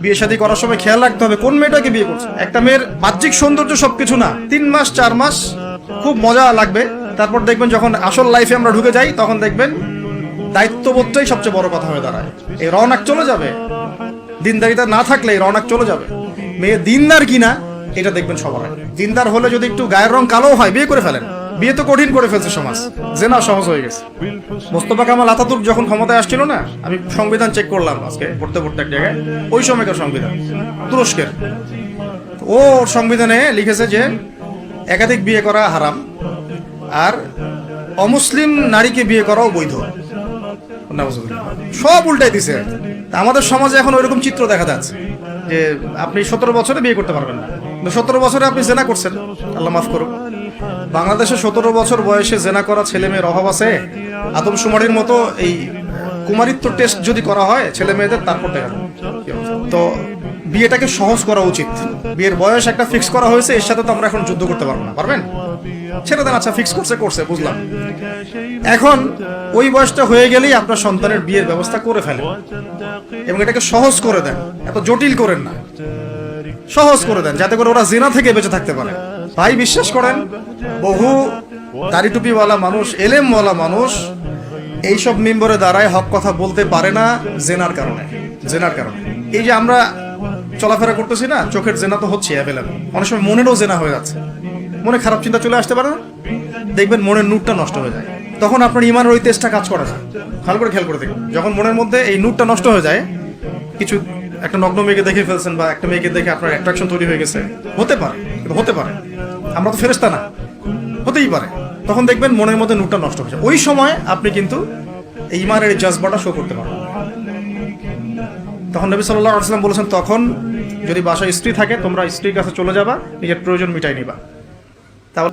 বিয়ে শাদী করার সময় খেয়াল রাখতে হবে কোন মেয়েটাকে বিয়ে করছে। একটা মেয়ের বাহ্যিক সৌন্দর্য সবকিছু না। তিন মাস, চার মাস, খুব মজা লাগবে। তারপর দেখবেন যখন আসল লাইফে আমরা ঢুকে যাই, তখন দেখবেন দায়িত্ববোধটাই সবচেয়ে বড় কথা হয়ে দাঁড়ায়। এই রওনাক চলে যাবে। দিনদারিতা না থাকলে এই রওনাক চলে যাবে। মেয়ে দিনদার কিনা, এটা দেখবেন সবার দিনদার হলে যদি একটু গায়ের রং কালো হয়, বিয়ে করে ফেলেন। বিয়ে তো কঠিন করে ফেলছে সমাজ। জেনা সহজ হয়ে গেছে। মোস্তফা কামাল আতাতুর্ক যখন ক্ষমতায় আসছিল না, আমি সংবিধান চেক করলাম আজকে, পড়তে পড়তে এক জায়গায়। ওই সময়কার সংবিধান, তুরস্কের। ও সংবিধানে লিখেছে যে, একাধিক বিয়ে করা হারাম, আর অমুসলিম নারীকে বিয়ে করাও বৈধ। সব উল্টাই দিছে। আমাদের সমাজে এখন ওইরকম চিত্র দেখা যাচ্ছে, যে আপনি সতেরো বছরে বিয়ে করতে পারবেন না। সতেরো বছরে আপনি জেনা করছেন। আল্লাহ মাফ করুন বাংলাদেশে সতেরো বছর বয়সে জেনা করা ছেলে মেয়ের অভাব আছে। আদমশুমারির মতো এই কুমারিত্ব টেস্ট যদি করা হয়, ছেলে মেয়েদের তারপর দেখা। তো বিয়েটাকে সহজ করা উচিত। বিয়ের বয়স একটা ফিক্স করা হয়েছে, এর সাথে তো আমরা এখন যুদ্ধ করতে পারব না। পারবেন? ছেড়ে দেন আচ্ছা ফিক্স করছে করছে, বুঝলাম। এখন ওই বয়সটা হয়ে গেলেই আপনার সন্তানের বিয়ের ব্যবস্থা করে ফেলেন। এবং এটাকে সহজ করে দেন। এত জটিল করেন না। সহজ করে দেন, যাতে করে ওরা জেনা থেকে বেঁচে থাকতে পারে। ভাই, বিশ্বাস করেন, বহু দাড়ি টুপিওয়ালা মানুষ, এলেমওয়ালা মানুষ এইসব মিম্বরে দাঁড়ায় হক কথা বলতে পারে না জেনার কারণে জেনার কারণে। এই যে আমরা চলাফেরা করতেছি না, চোখের জেনা তো হচ্ছে অ্যাভেলেবল অনেক সময় মনেরও জেনা হয়ে যাচ্ছে। মনে খারাপ চিন্তা চলে আসতে পারে না। দেখবেন মনের নূরটা নষ্ট হয়ে যায়। তখন আপনার ইমানের ওই তেজটা কাজ করে না। ভালো করে খেয়াল করে দেখুন। যখন মনের মধ্যে এই নূরটা নষ্ট হয়ে যায়, কিছু একটা নগ্ন মেয়েকে দেখে ফেলছেন বা একটা মেয়েকে দেখে আপনার অ্যাট্রাকশন তৈরি হয়ে গেছে। হতে পারে হতে পারে। আমরা তো ফেরেস্তা না। হতেই পারে। তখন দেখবেন মনের মধ্যে নূরটা নষ্ট হয়ে যায়। ওই সময় আপনি কিন্তু এই ইমানের এই জাজবাটা শো করতে পারবেন। তখন নবী সাল্লাহ আসলাম বলেছেন, তখন যদি বাসায় স্ত্রী থাকে, তোমরা স্ত্রীর কাছে চলে যাবা, নিজের প্রয়োজন মিটাই নিবা। তাহলে